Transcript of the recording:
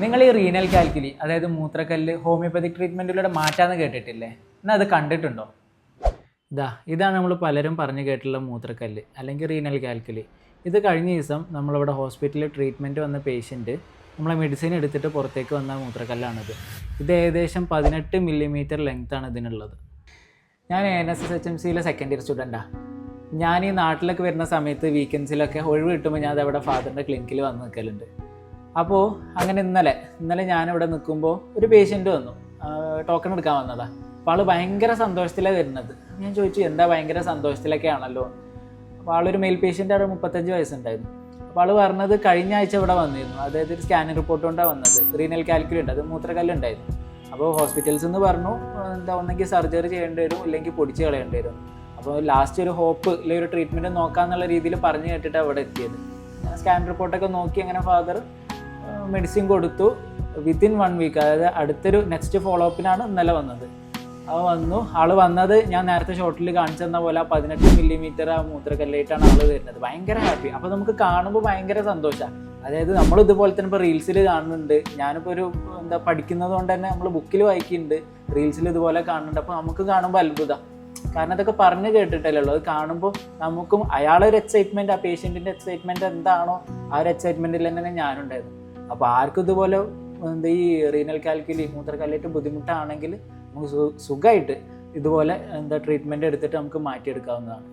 നിങ്ങൾ ഈ renal calculi അതായത് മൂത്രക്കല്ല് ഹോമിയോപ്പതിക് ട്രീറ്റ്മെന്റിലൂടെ മാറ്റാന്ന് കേട്ടിട്ടില്ലേ? എന്നാൽ അത് കണ്ടിട്ടുണ്ടോ? ഇതാ ഇതാണ് നമ്മൾ പലരും പറഞ്ഞു കേട്ടിട്ടുള്ള മൂത്രക്കല്ല് അല്ലെങ്കിൽ റീനൽ കാൽക്കുലി ഇത് കഴിഞ്ഞ ദിവസം നമ്മളിവിടെ ഹോസ്പിറ്റലിൽ ട്രീറ്റ്മെന്റ് വന്ന പേഷ്യന്റ് നമ്മളെ മെഡിസിൻ എടുത്തിട്ട് പുറത്തേക്ക് വന്ന മൂത്രക്കല്ലാണിത്. ഇത് ഏകദേശം പതിനെട്ട് മില്ലിമീറ്റർ ലെങ്ത്താണ് ഇതിനുള്ളത്. ഞാൻ N S S H M സിയിലെ സെക്കൻഡ് ഇയർ സ്റ്റുഡന്റാണ് ഞാൻ ഈ നാട്ടിലൊക്കെ വരുന്ന സമയത്ത് വീക്കെൻഡ്സിലൊക്കെ ഒഴിവ് കിട്ടുമ്പോൾ ഞാൻ അവിടെ ഫാദറിന്റെ ക്ലിനിക്കിൽ വന്ന് നിൽക്കലുണ്ട് അപ്പോൾ അങ്ങനെ ഇന്നലെ ഇന്നലെ ഞാനിവിടെ നിൽക്കുമ്പോൾ ഒരു പേഷ്യന്റ് വന്നു. ടോക്കൺ എടുക്കാൻ വന്നതാ. അപ്പോൾ ആൾ ഭയങ്കര സന്തോഷത്തിലാണ് വരുന്നത്. ഞാൻ ചോദിച്ചു എന്താ ഭയങ്കര സന്തോഷത്തിലൊക്കെ ആണല്ലോ അപ്പോൾ ആളൊരു മെയിൽ പേഷ്യന്റ് അവിടെ മുപ്പത്തഞ്ച് വയസ്സുണ്ടായിരുന്നു. അപ്പോൾ ആൾ പറഞ്ഞത് കഴിഞ്ഞ ആഴ്ച ഇവിടെ വന്നിരുന്നു. അതായത് ഒരു സ്കാനിങ് റിപ്പോർട്ട് കൊണ്ടാണ് വന്നത്. റീനൽ കാൽക്കുലുണ്ട് അത് മൂത്രക്കല്ലുണ്ടായിരുന്നു അപ്പോൾ ഹോസ്പിറ്റൽസ് എന്ന് പറഞ്ഞു എന്താ ഒന്നെങ്കിൽ സർജറി ചെയ്യേണ്ടി വരും ഇല്ലെങ്കിൽ പൊടിച്ച് കളയേണ്ടി വരും. അപ്പോൾ ലാസ്റ്റ് ഒരു ഹോപ്പ് അല്ലെങ്കിൽ ഒരു ട്രീറ്റ്മെന്റ് നോക്കാമെന്നുള്ള രീതിയിൽ പറഞ്ഞു കേട്ടിട്ട് അവിടെ എത്തിയത്. സ്കാൻ റിപ്പോർട്ടൊക്കെ നോക്കി അങ്ങനെ ഫാദർ മെഡിസിൻ കൊടുത്തു വിത്തിൻ വൺ വീക്ക് അതായത് അടുത്തൊരു നെക്സ്റ്റ് ഫോളോ അപ്പിനാണ് ഇന്നലെ വന്നത്. അത് വന്നു. ആൾ വന്നത് ഞാൻ നേരത്തെ ഷോട്ടിൽ കാണിച്ചു തന്ന പോലെ പതിനെട്ട് മില്ലിമീറ്റർ ആ മൂത്രക്കല്ലായിട്ടാണ് ആൾ വരുന്നത്. ഭയങ്കര ഹാപ്പി അപ്പോൾ നമുക്ക് കാണുമ്പോൾ ഭയങ്കര സന്തോഷമാണ് അതായത് നമ്മൾ ഇതുപോലെ തന്നെ ഇപ്പോൾ റീൽസിൽ കാണുന്നുണ്ട്. ഞാനിപ്പോൾ ഒരു എന്താ പഠിക്കുന്നത് കൊണ്ട് തന്നെ നമ്മൾ ബുക്കിൽ വായിക്കുന്നുണ്ട്. റീൽസിൽ ഇതുപോലെ കാണുന്നുണ്ട്. അപ്പോൾ നമുക്ക് കാണുമ്പോൾ അത്ഭുതം. കാരണം അതൊക്കെ പറഞ്ഞു കേട്ടിട്ടല്ലേ ഉള്ളൂ. അത് കാണുമ്പോൾ നമുക്കും അയാളൊരു എക്സൈറ്റ്മെന്റ് ആ പേഷ്യന്റിന്റെ എക്സൈറ്റ്മെന്റ് എന്താണോ ആ ഒരു എക്സൈറ്റ്മെന്റിൽ തന്നെ ഞാനുണ്ടായിരുന്നു അപ്പോൾ ആർക്കും ഇതുപോലെ എന്താ ഈ റീനൽ കാൽക്കുലി മൂത്രക്കല്ലായിട്ട് ബുദ്ധിമുട്ടാണെങ്കിൽ നമുക്ക് സുഖമായിട്ട് ഇതുപോലെ എന്താ ട്രീറ്റ്മെന്റ് എടുത്തിട്ട് നമുക്ക് മാറ്റിയെടുക്കാവുന്നതാണ്.